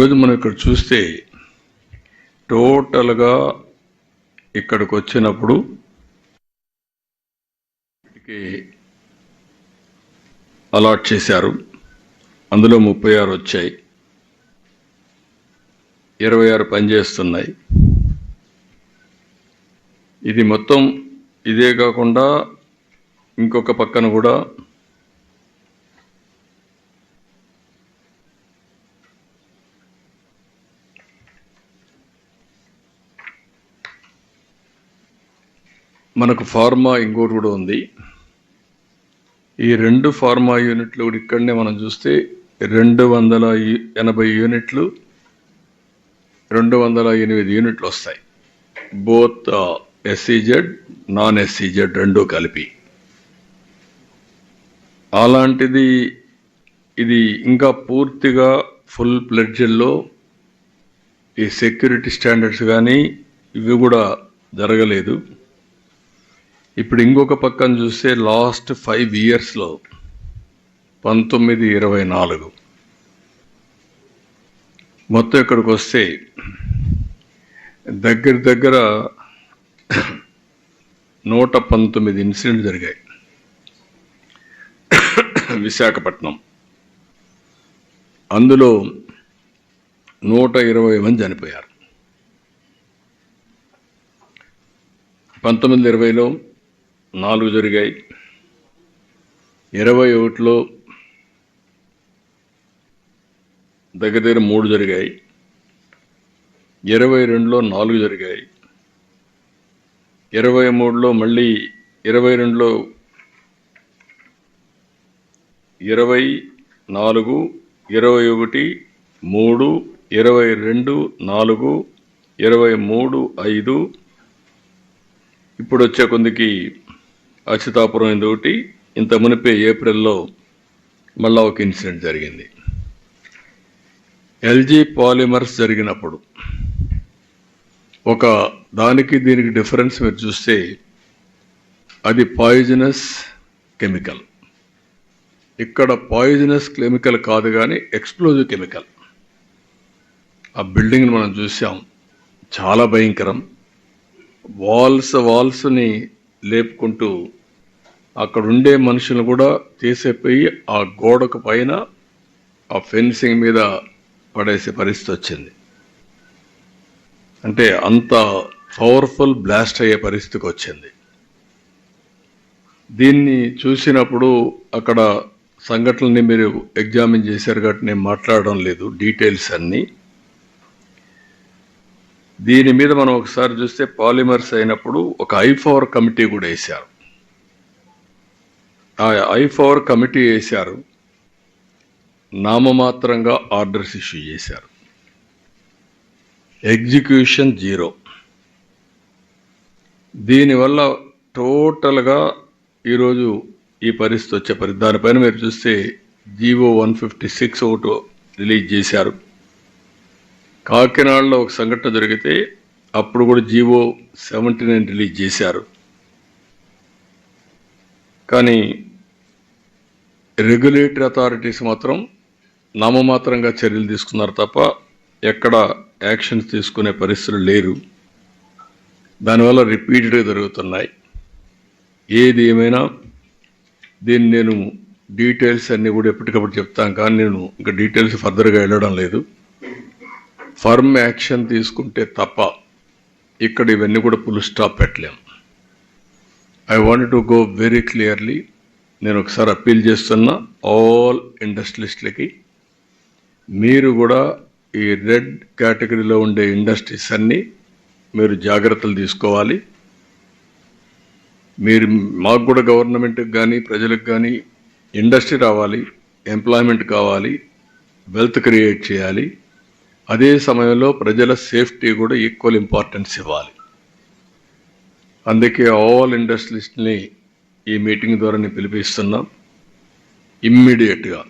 ఈరోజు మనం ఇక్కడ చూస్తే టోటల్గా ఇక్కడికి వచ్చినప్పుడు అలాట్ చేశారు. అందులో ముప్పై ఆరు వచ్చాయి. ఇరవై ఆరు పనిచేస్తున్నాయి. ఇది మొత్తం ఇదే కాకుండా ఇంకొక పక్కన కూడా మనకు ఫార్మా ఇంకోటి కూడా ఉంది. ఈ రెండు ఫార్మా యూనిట్లు కూడా ఇక్కడనే మనం చూస్తే రెండు వందల ఎనభై యూనిట్లు రెండు వందల ఎనిమిది యూనిట్లు వస్తాయి. బోత్ ఎస్సీజెడ్ నాన్ ఎస్సీజెడ్ రెండు కలిపి. అలాంటిది ఇది ఇంకా పూర్తిగా ఫుల్ ప్లెడ్జెల్లో ఈ సెక్యూరిటీ స్టాండర్డ్స్ కానీ ఇవి కూడా జరగలేదు. ఇప్పుడు ఇంకొక పక్కన చూస్తే లాస్ట్ ఫైవ్ ఇయర్స్లో పంతొమ్మిది ఇరవై నాలుగు. మొత్తం ఇక్కడికి వస్తే దగ్గర దగ్గర నూట పంతొమ్మిది ఇన్సిడెంట్ జరిగాయి. విశాఖపట్నం. అందులో నూట ఇరవై మంది చనిపోయారు. పంతొమ్మిది ఇరవైలో నాలుగు జరిగాయి. ఇరవై ఒకటిలో దగ్గర దగ్గర మూడు జరిగాయి. ఇరవై రెండులో నాలుగు జరిగాయి. ఇరవై మూడులో మళ్ళీ ఇరవై రెండులో ఇరవై నాలుగు ఇరవై ఒకటి మూడు ఇరవై రెండు నాలుగు ఇరవై మూడు ఐదు. ఇప్పుడు వచ్చే కొందికి అచ్యుతాపురం ఇది ఒకటి? ఇంత మునిపే ఏప్రిల్లో మళ్ళా ఒక ఇన్సిడెంట్ జరిగింది. ఎల్జీ పాలిమర్స్ జరిగినప్పుడు ఒక దానికి దీనికి డిఫరెన్స్ మీరు చూస్తే అది పాయిజనస్ కెమికల్. ఇక్కడ పాయిజనస్ కెమికల్ కాదు కానీ ఎక్స్ప్లోజివ్ కెమికల్. ఆ బిల్డింగ్ని మనం చూసాం. చాలా భయంకరం. వాల్స్ వాల్స్ని లేపుకుంటూ అక్కడ ఉండే మనుషులను కూడా తీసేపోయి ఆ గోడకు పైన ఆ ఫెన్సింగ్ మీద పడేసే పరిస్థితి వచ్చింది. అంటే అంత పవర్ఫుల్ బ్లాస్ట్ అయ్యే పరిస్థితికి వచ్చింది. దీన్ని చూసినప్పుడు అక్కడ సంఘటనల్ని మీరు ఎగ్జామిన్ చేశారు కాబట్టి నేను మాట్లాడడం లేదు డీటెయిల్స్ అన్నీ. దీని మీద మనం ఒకసారి చూస్తే పాలిమర్స్ అయినప్పుడు ఒక ఐ కమిటీ కూడా వేశారు. ఐ పవర్ కమిటీ వేశారు. నామమాత్రంగా ఆర్డర్స్ ఇష్యూ చేశారు. Execution zero. దీనివల్ల టోటల్గా ఈరోజు ఈ పరిస్థితి వచ్చే పరి దానిపైన మీరు చూస్తే జీవో వన్ ఫిఫ్టీ సిక్స్ ఒకటి రిలీజ్ చేశారు. కాకినాడలో ఒక సంఘటన జరిగితే అప్పుడు కూడా జీవో సెవెంటీ నైన్ రిలీజ్ చేశారు. కానీ రెగ్యులేటరీ అథారిటీస్ మాత్రం నామమాత్రంగా చర్యలు తీసుకున్నారు తప్ప ఎక్కడ యాక్షన్స్ తీసుకునే పరిస్థితులు లేరు. దానివల్ల రిపీటెడ్గా జరుగుతున్నాయి. ఏది ఏమైనా దీన్ని నేను డీటెయిల్స్ అన్నీ కూడా ఎప్పటికప్పుడు చెప్తాను కానీ నేను ఇంకా డీటెయిల్స్ ఫర్దర్గా వెళ్ళడం లేదు. ఫర్మ్ యాక్షన్ తీసుకుంటే తప్ప ఇక్కడ ఇవన్నీ కూడా పులు స్టాప్ పెట్టలేం. I want to go very clearly నేను ఒకసారి అప్పీల్ చేస్తున్నా ఆల్ ఇండస్ట్రియలిస్టులకి మీరు కూడా ఈ రెడ్ కేటగిరీలో ఉండే ఇండస్ట్రీస్ అన్నీ మీరు జాగ్రత్తలు తీసుకోవాలి. మీరు మాకు కూడా గవర్నమెంట్కి కానీ ప్రజలకు కానీ ఇండస్ట్రీ రావాలి ఎంప్లాయ్మెంట్ కావాలి వెల్త్ క్రియేట్ చేయాలి. అదే సమయంలో ప్రజల సేఫ్టీ కూడా ఈక్వల్ ఇంపార్టెన్స్ ఇవ్వాలి. అందుకే ఆల్ ఇండస్ట్రీస్ని ఈ మీటింగ్ ద్వారా నేను పిలిపిస్తున్నాం. ఇమ్మీడియట్గా